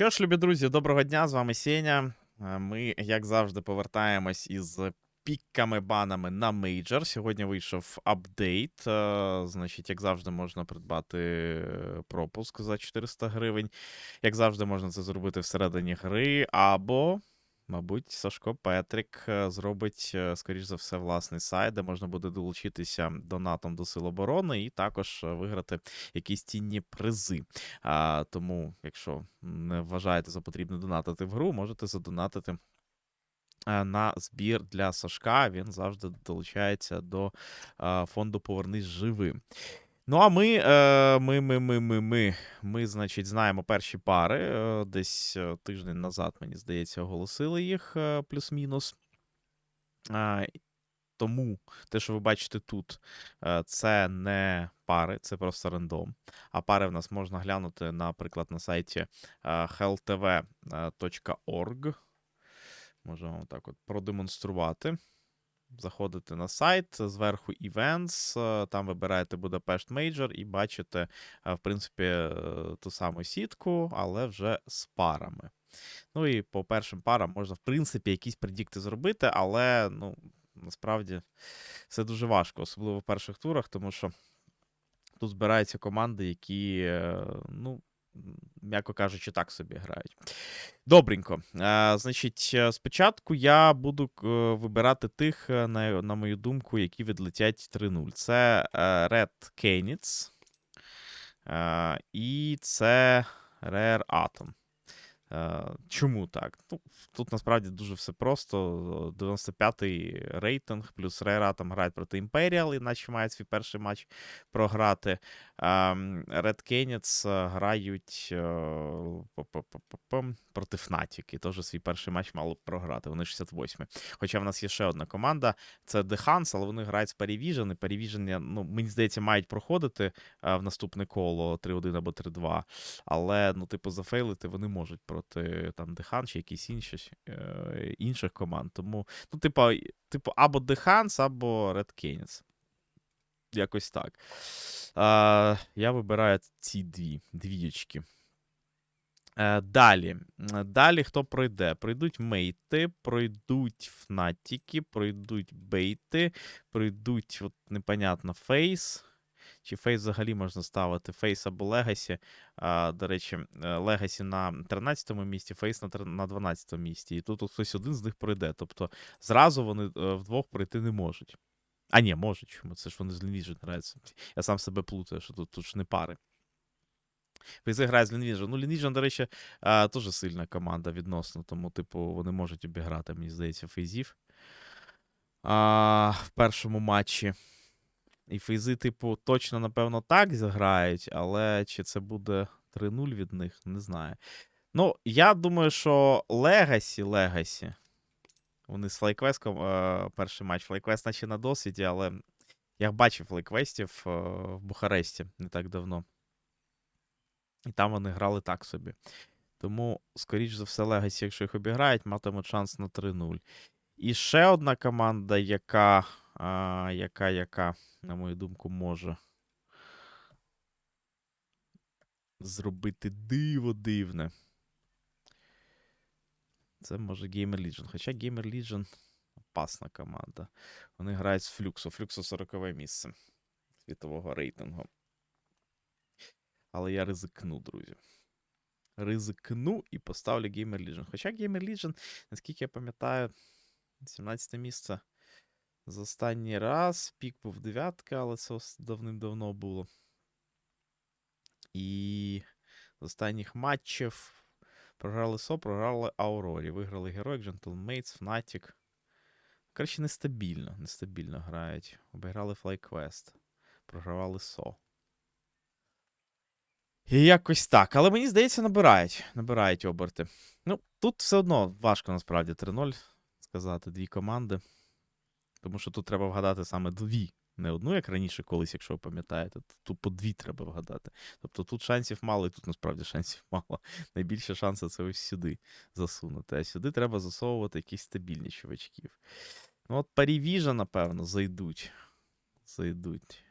Що ж, любі друзі, доброго дня, з вами Сеня. Е, Ми, як завжди, повертаємось із піками-банами на мейджор. Сьогодні вийшов апдейт. е, Значить, як завжди, можна придбати е, пропуск за 400 гривень. Як завжди, можна це зробити всередині гри, або. Мабуть, Сашко Петрик е, зробить, е, скоріш за все, власний сайт, де можна буде долучитися донатом до Сил оборони і також е, виграти якісь цінні призи. А, тому, якщо не вважаєте за потрібне донатити в гру, можете задонатити на збір для Сашка. Він завжди долучається до фонду Повернись живим. Ну, а ми, е, ми, ми, ми, ми, ми, ми, значить, знаємо перші пари. е, Десь е, тиждень назад, мені здається, оголосили їх плюс-мінус. Тому те, що ви бачите тут, це не пари, це просто рандом. А пари в нас можна глянути, наприклад, на сайті е, Можемо так от продемонструвати. Заходите на сайт, зверху Events, е, там вибираєте Budapest Major і бачите, е, в принципі, е, ту саму сітку, але вже з парами. Ну і по першим парам можна, в принципі, якісь предікти зробити, але ну, насправді це дуже важко, особливо в перших турах, тому що тут збираються команди, які, ну, м'яко кажучи, так собі грають. Добренько. Е, значить, е, спочатку я буду е, вибирати тих, е, на, на мою думку, які відлетять 3-0. Це Red Canids. І це Rare Atom. Чому так? Ну, тут насправді дуже все просто. 95-й рейтинг, плюс Рера там грають проти Imperial, іначе мають свій перший матч програти. Ред е, грають е, проти Fnatic, і теж свій перший матч мало б програти. Вони 68 Хоча в нас є ще одна команда, це Huns, але вони грають з Parivision, і Parivision, ну, мені здається, мають проходити е, в наступне коло 3-1 або 3-2. Але, ну, типу, зафейлити вони можуть проти там Дехан чи якісь інші, е, інших команд. Тому, ну, типу, типу, або Huns, або Red Canids. Якось так. А, я вибираю ці дві двієчки. Е, далі. Далі хто пройде? Пройдуть мейти, пройдуть фнатіки, пройдуть бейти, пройдуть, от непонятно, фейс. Чи фейс взагалі можна ставити? Фейс або Легасі. До речі, Легасі на 13-му місці, Фейс на, тр- 12-му місці. І тут хтось один з них пройде. Тобто зразу вони е, вдвох пройти не можуть. А, ні, можуть. Чому? Це ж вони з Lineage граються. Я сам себе плутаю, що тут, тут ж не пари. Фейзи грають з Lineage. Ну, Lineage, до речі, теж сильна команда відносно, тому, типу, вони можуть обіграти, мені здається, фейзів. А, в першому матчі. І фейзи, типу, точно, напевно, так зіграють, але чи це буде 3-0 від них, не знаю. Ну, я думаю, що Легасі, Легасі. Вони з Флайквестком е, перший матч. Флайквест, наче на досвіді, але я бачив флайквестів е, в Бухаресті не так давно. І там вони грали так собі. Тому, скоріш за все, Легасі, якщо їх обіграють, матимуть шанс на 3-0. І ще одна команда, яка, а, яка, яка, на мою думку, може зробити диво дивне. Це може Gamer Legion. Хоча Gamer Legion опасна команда. Вони грають з Флюксу. Флюксу 40 місце світового рейтингу. Але я ризикну, друзі. Ризикну і поставлю Gamer Legion. Хоча Gamer Legion, наскільки я пам'ятаю, 17 місце за останній раз. Пік був дев'ятка, але це давним-давно було. І з останніх матчів програли СО, програли Аурорі. Виграли Героїк, Gentlemates, Fnatic. Коротше, нестабільно. Нестабільно грають. Обіграли FlyQuest. Програвали СО. Якось так. Але мені здається, набирають. Набирають оберти. Ну, тут все одно важко насправді 3-0 сказати, дві команди. Тому що тут треба вгадати саме дві. Не одну, як раніше колись, якщо ви пам'ятаєте. Тут по дві треба вгадати. Тобто тут шансів мало, і тут насправді шансів мало. Найбільше шанси це ось сюди засунути. А сюди треба засовувати якісь стабільні чувачків. Ну, от Парівіжа, напевно, зайдуть. Зайдуть.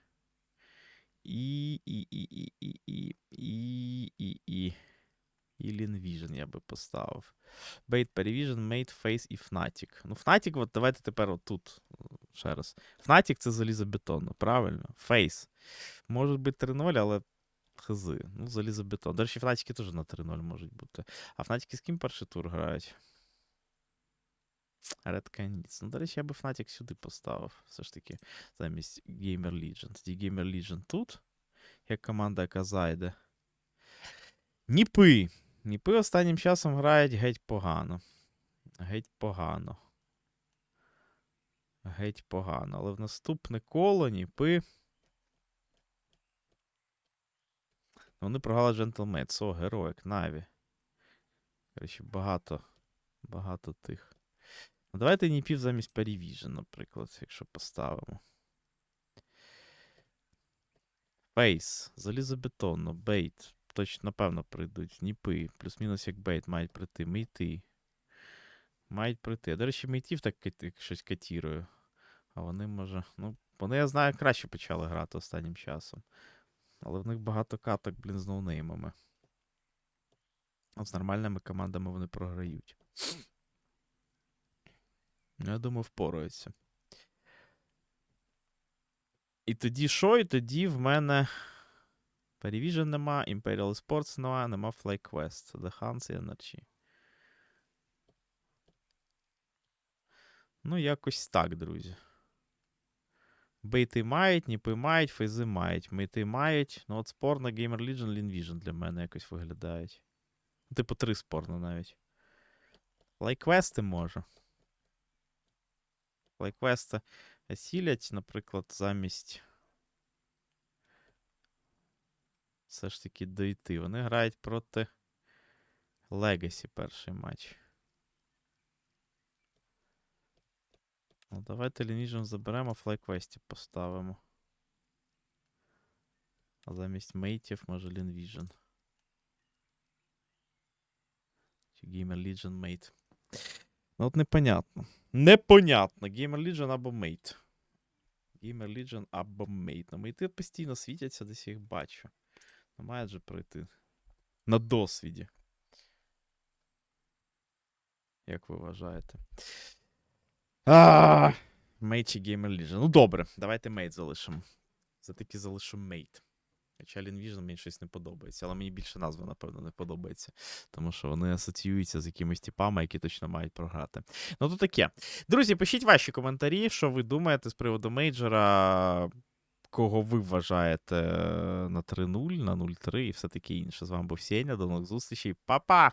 И, и, і, і, і, і, і, і, і. І Лінвіжн я би поставив. Bait Perivision, Made Face і Fnatic. Ну, Fnatic, от давайте тепер отут. Э, Ще раз. Fnatic це залізобетонно, ну, правильно? Face. Може бути 3-0, але хз. Ну, залізобетон. До речі, Фнатіки теж на 3-0 можуть бути. А Фнатіки з ким перший тур грають? Canids. Ну, до речі, я би Fnatic сюди поставив. Все ж таки, замість Gamer Legion. Тоді Gamer Legion тут, як команда, яка зайде. Ніпи. Ніпи останнім часом грають геть погано. Геть погано. Геть погано. Але в наступне коло Ніпи. Вони програли Gentleman. О, героїк, Наві. Коротше, багато. Багато тих. Ну, давайте Ніпів замість Perivision, наприклад, якщо поставимо. Фейс. Залізобетонно. Бейт. Точно, напевно, прийдуть. Ніпи. Плюс-мінус як бейт мають прийти. Мейти. Мають прийти. До речі, мейтів так щось катірую. А вони, може. Ну, вони, я знаю, краще почали грати останнім часом. Але в них багато каток, блін, з ноунеймами. От з нормальними командами вони програють. Ну, я думаю, впораються. І тоді що? І тоді в мене Perivision нема, Imperial Sports нема, нема FlyQuest. The Hans і Energy. Ну, якось так, друзі. Бейти мають, ніпи мають, фейзи мають, мейти мають. Ну, от спорно Gamer Legion, Lean Vision для мене якось виглядають. Ну, Типу, три спорно навіть. Лайквести може. Лайквести сілять, наприклад, замість. Все ж таки дойти. Вони грають проти Legacy перший матч. Ну, давайте Lineage заберемо, FlyQuest поставимо. А замість мейтів, може Linvision. Чи Gamer Legion Mate. Ну от непонятно. Непонятно. Gamer Legion або Mate. Gamer Legion або Mate. Ну, мейти постійно світяться, десь їх бачу. Ну, мають же пройти. На досвіді. Як ви вважаєте? Mate чи Gamer Legion. Ну добре, давайте Mate залишимо. Все-таки залишу Mate. Хоча Лінвіжн мені щось не подобається, але мені більше назва, напевно, не подобається. Тому що вони асоціюються з якимись типами, які точно мають програти. Ну, то таке. Друзі, пишіть ваші коментарі, що ви думаєте з приводу мейджора, кого ви вважаєте на 3-0, на 0-3 і все таке інше. З вами був Сеня. До нових зустрічей. Па-па!